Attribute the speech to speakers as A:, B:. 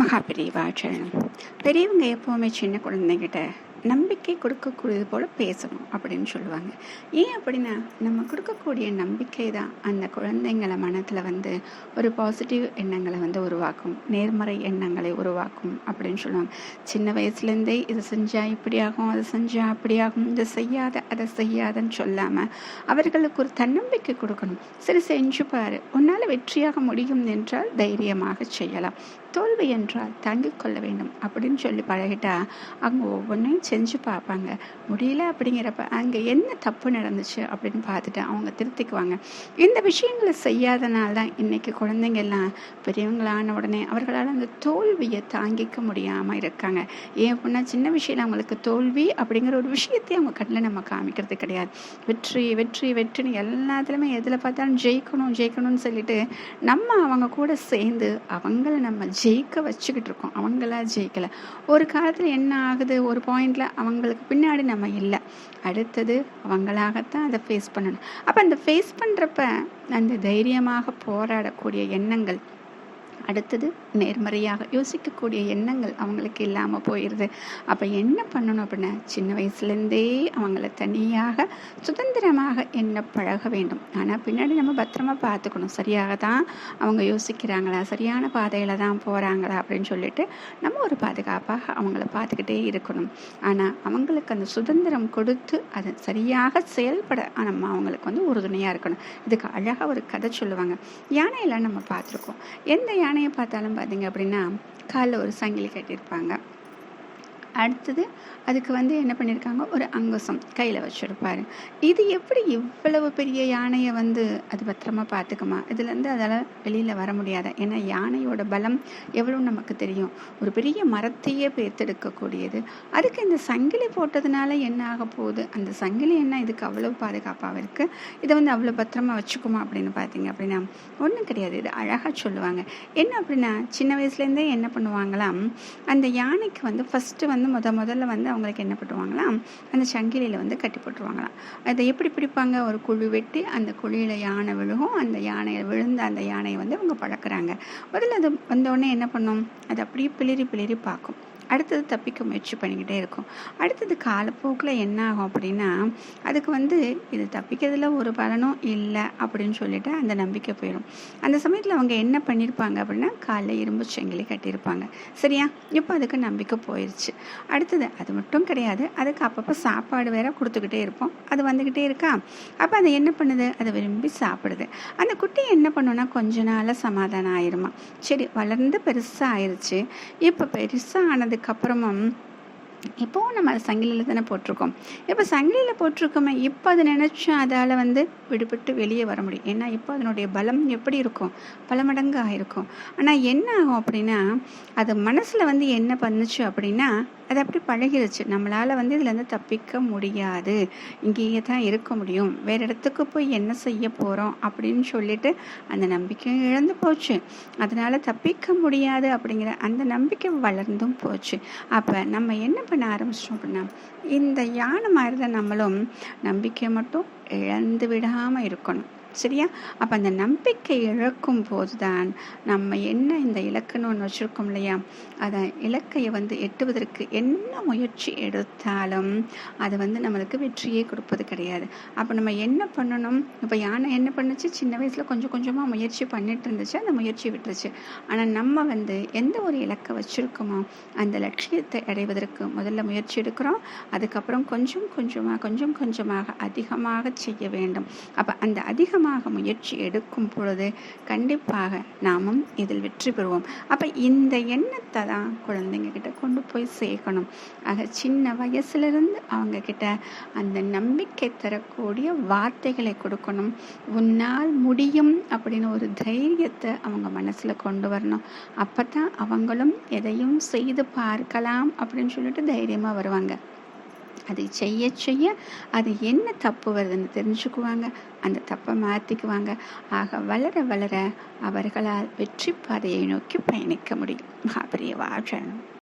A: மகா பெரியவா பெரியவங்க எப்போவுமே சின்ன குழந்தைகிட்ட நம்பிக்கை கொடுக்கக்கூடியது போல் பேசணும் அப்படின்னு சொல்லுவாங்க ஏன் அப்படின்னா நம்ம கொடுக்கக்கூடிய நம்பிக்கை தான் அந்த குழந்தைங்களை மனத்தில் வந்து ஒரு பாசிட்டிவ் எண்ணங்களை வந்து உருவாக்கும் நேர்மறை எண்ணங்களை உருவாக்கும் அப்படின்னு சொல்லுவாங்க சின்ன வயசுலேருந்தே இதை செஞ்சால் இப்படி ஆகும் அதை செஞ்சால் அப்படி ஆகும் இதை செய்யாத அதை செய்யாதன்னு சொல்லாமல் அவர்களுக்கு ஒரு தன்னம்பிக்கை கொடுக்கணும் சரி செஞ்சு பாரு உன்னால் வெற்றியாக முடியும் என்றால் தைரியமாக செய்யலாம் தோல்வி என்றால் தாங்கிக் கொள்ள வேண்டும் அப்படின்னு சொல்லி பழகிட்டா அவங்க ஒவ்வொன்றையும் செஞ்சு பார்ப்பாங்க முடியல அப்படிங்கிறப்ப அங்கே என்ன தப்பு நடந்துச்சு அப்படின்னு பார்த்துட்டு அவங்க திருத்திக்குவாங்க இந்த விஷயங்களை செய்யாதனால தான் இன்றைக்கி குழந்தைங்க எல்லாம் பெரியவங்களான உடனே அவர்களால் அந்த தோல்வியை தாங்கிக்க முடியாமல் இருக்காங்க ஏன் அப்படின்னா சின்ன விஷயம் அவங்களுக்கு தோல்வி அப்படிங்கிற ஒரு விஷயத்தையும் அவங்க கண்ணில் நம்ம காமிக்கிறது கிடையாது வெற்றி வெற்றி வெற்றின்னு எல்லாத்துலேயுமே எதில் பார்த்தாலும் ஜெயிக்கணும் ஜெயிக்கணும்னு சொல்லிட்டு நம்ம அவங்க கூட சேர்ந்து அவங்கள நம்ம ஜெயிக்க வச்சுக்கிட்டு இருக்கோம் அவங்களா ஜெயிக்கலை ஒரு காலத்தில் என்ன ஆகுது ஒரு பாயிண்ட்டில் அவங்களுக்கு பின்னாடி நம்ம இல்லை அடுத்தது அவங்களாகத்தான் அதை ஃபேஸ் பண்ணணும் அப்போ அந்த ஃபேஸ் பண்ணுறப்ப அந்த தைரியமாக போராடக்கூடிய எண்ணங்கள் அடுத்தது நேர்மறையாக யோசிக்கக்கூடிய எண்ணங்கள் அவங்களுக்கு இல்லாமல் போயிடுது அப்போ என்ன பண்ணணும் அப்படின்னா சின்ன வயசுலேருந்தே அவங்கள தனியாக சுதந்திரமாக என்ன பழக வேண்டும் ஆனால் பின்னாடி நம்ம பத்திரமா பார்த்துக்கணும் சரியாக தான் அவங்க யோசிக்கிறாங்களா சரியான பாதையில் தான் போகிறாங்களா அப்படின்னு சொல்லிட்டு நம்ம ஒரு பாதுகாப்பாக அவங்கள பார்த்துக்கிட்டே இருக்கணும் ஆனால் அவங்களுக்கு அந்த சுதந்திரம் கொடுத்து அதை சரியாக செயல்பட நம்ம அவங்களுக்கு வந்து உறுதுணையாக இருக்கணும் இதுக்கு அழகாக ஒரு கதை சொல்லுவாங்க யானையெல்லாம் நம்ம பார்த்துருக்கோம் எந்த யானை யானையை பார்த்தாலும் பார்த்தீங்க அப்படின்னா காலில் ஒரு சங்கிலி கட்டியிருப்பாங்க அடுத்தது அதுக்கு வந்து என்ன பண்ணியிருக்காங்க ஒரு அங்குசம் கையில் வச்சுருப்பார் இது எப்படி இவ்வளவு பெரிய யானையை வந்து அது பத்திரமா பார்த்துக்குமா இதுலேருந்து அதால் வெளியில் வர முடியாத ஏன்னா யானையோட பலம் எவ்வளோ நமக்கு தெரியும் ஒரு பெரிய மரத்தையே பேர்த்தெடுக்கக்கூடியது அதுக்கு இந்த சங்கிலி போட்டதுனால என்ன ஆக போகுது அந்த சங்கிலி என்ன இதுக்கு அவ்வளோ பாதுகாப்பாக இருக்குது இதை வந்து அவ்வளோ பத்திரமா வச்சுக்குமா அப்படின்னு பார்த்தீங்க அப்படின்னா ஒன்றும் கிடையாது இது அழகாக சொல்லுவாங்க என்ன அப்படின்னா சின்ன வயசுலேருந்தே என்ன பண்ணுவாங்களாம் அந்த யானைக்கு வந்து ஃபஸ்ட்டு வந்து வந்து முத முதல்ல வந்து அவங்களுக்கு என்ன பண்ணுவாங்களாம் அந்த சங்கிலியில் வந்து கட்டி போட்டுருவாங்களாம் அதை எப்படி பிடிப்பாங்க ஒரு குழு வெட்டி அந்த குழியில் யானை விழுகும் அந்த யானை விழுந்த அந்த யானையை வந்து அவங்க பழக்கிறாங்க முதல்ல அது வந்தோடனே என்ன பண்ணும் அது அப்படியே பிளிரி பிளிரி பார்க்கும் அடுத்தது தப்பிக்க முயற்சி பண்ணிக்கிட்டே இருக்கும் அடுத்தது காலப்போக்கில் என்ன ஆகும் அப்படின்னா அதுக்கு வந்து இது தப்பிக்கிறதுல ஒரு பலனும் இல்லை அப்படின்னு சொல்லிட்டு அந்த நம்பிக்கை போயிடும் அந்த சமயத்தில் அவங்க என்ன பண்ணியிருப்பாங்க அப்படின்னா காலைல இரும்பு செங்கிலி கட்டியிருப்பாங்க சரியா இப்போ அதுக்கு நம்பிக்கை போயிடுச்சு அடுத்தது அது மட்டும் கிடையாது அதுக்கு அப்பப்போ சாப்பாடு வேற கொடுத்துக்கிட்டே இருப்போம் அது வந்துக்கிட்டே இருக்கா அப்போ அது என்ன பண்ணுது அதை விரும்பி சாப்பிடுது அந்த குட்டி என்ன பண்ணுன்னா கொஞ்ச நாளில் சமாதானம் ஆயிருமா சரி வளர்ந்து பெருசாக ஆயிடுச்சு இப்போ பெருசாக ஆனது அதுக்கப்புறமும் இப்போவும் நம்ம அதை சங்கிலியில் தானே போட்டிருக்கோம் இப்போ சங்கிலியில் போட்டிருக்கோமே இப்போ அதை நினச்சி அதால் வந்து விடுபட்டு வெளியே வர முடியும் ஏன்னா இப்போ அதனுடைய பலம் எப்படி இருக்கும் பல மடங்கு ஆகிருக்கும் ஆனால் என்ன ஆகும் அப்படின்னா அது மனசில் வந்து என்ன பண்ணுச்சு அப்படின்னா அது அப்படி பழகிருச்சு நம்மளால் வந்து இதுலேருந்து தப்பிக்க முடியாது இங்கேயே தான் இருக்க முடியும் வேறு இடத்துக்கு போய் என்ன செய்ய போகிறோம் அப்படின்னு சொல்லிட்டு அந்த நம்பிக்கை இழந்து போச்சு அதனால் தப்பிக்க முடியாது அப்படிங்கிற அந்த நம்பிக்கை வளர்ந்தும் போச்சு அப்போ நம்ம என்ன பண்ண ஆரம்பிச்சிட்டோம் அப்படின்னா இந்த யானை மாதிரி தான் நம்மளும் நம்பிக்கை மட்டும் இழந்து விடாமல் இருக்கணும் சரியா அப்போ அந்த நம்பிக்கை இழக்கும் போது தான் நம்ம என்ன இந்த இலக்குன்னு ஒன்று வச்சுருக்கோம் இல்லையா அதை இலக்கையை வந்து எட்டுவதற்கு என்ன முயற்சி எடுத்தாலும் அது வந்து நம்மளுக்கு வெற்றியே கொடுப்பது கிடையாது அப்போ நம்ம என்ன பண்ணணும் இப்போ யானை என்ன பண்ணுச்சு சின்ன வயசில் கொஞ்சம் கொஞ்சமாக முயற்சி பண்ணிட்டு இருந்துச்சு அந்த முயற்சி விட்டுருச்சு ஆனால் நம்ம வந்து எந்த ஒரு இலக்கை வச்சுருக்கோமோ அந்த லட்சியத்தை அடைவதற்கு முதல்ல முயற்சி எடுக்கிறோம் அதுக்கப்புறம் கொஞ்சம் கொஞ்சமாக கொஞ்சம் கொஞ்சமாக அதிகமாக செய்ய வேண்டும் அப்போ அந்த அதிகம் அதிகமாக முயற்சி எடுக்கும் பொழுது கண்டிப்பாக நாமும் இதில் வெற்றி பெறுவோம் அப்போ இந்த எண்ணத்தை தான் குழந்தைங்க கிட்ட கொண்டு போய் சேர்க்கணும் ஆக சின்ன வயசுலேருந்து அவங்க கிட்ட அந்த நம்பிக்கை தரக்கூடிய வார்த்தைகளை கொடுக்கணும் உன்னால் முடியும் அப்படின்னு ஒரு தைரியத்தை அவங்க மனசில் கொண்டு வரணும் அப்போ தான் அவங்களும் எதையும் செய்து பார்க்கலாம் அப்படின்னு சொல்லிட்டு தைரியமாக வருவாங்க அதை செய்ய செய்ய அது என்ன தப்பு வருதுன்னு தெரிஞ்சுக்குவாங்க அந்த தப்பை மாற்றிக்குவாங்க ஆக வளர வளர அவர்களால் வெற்றி பாதையை நோக்கி பயணிக்க முடியும் அப்படியே வாழணும்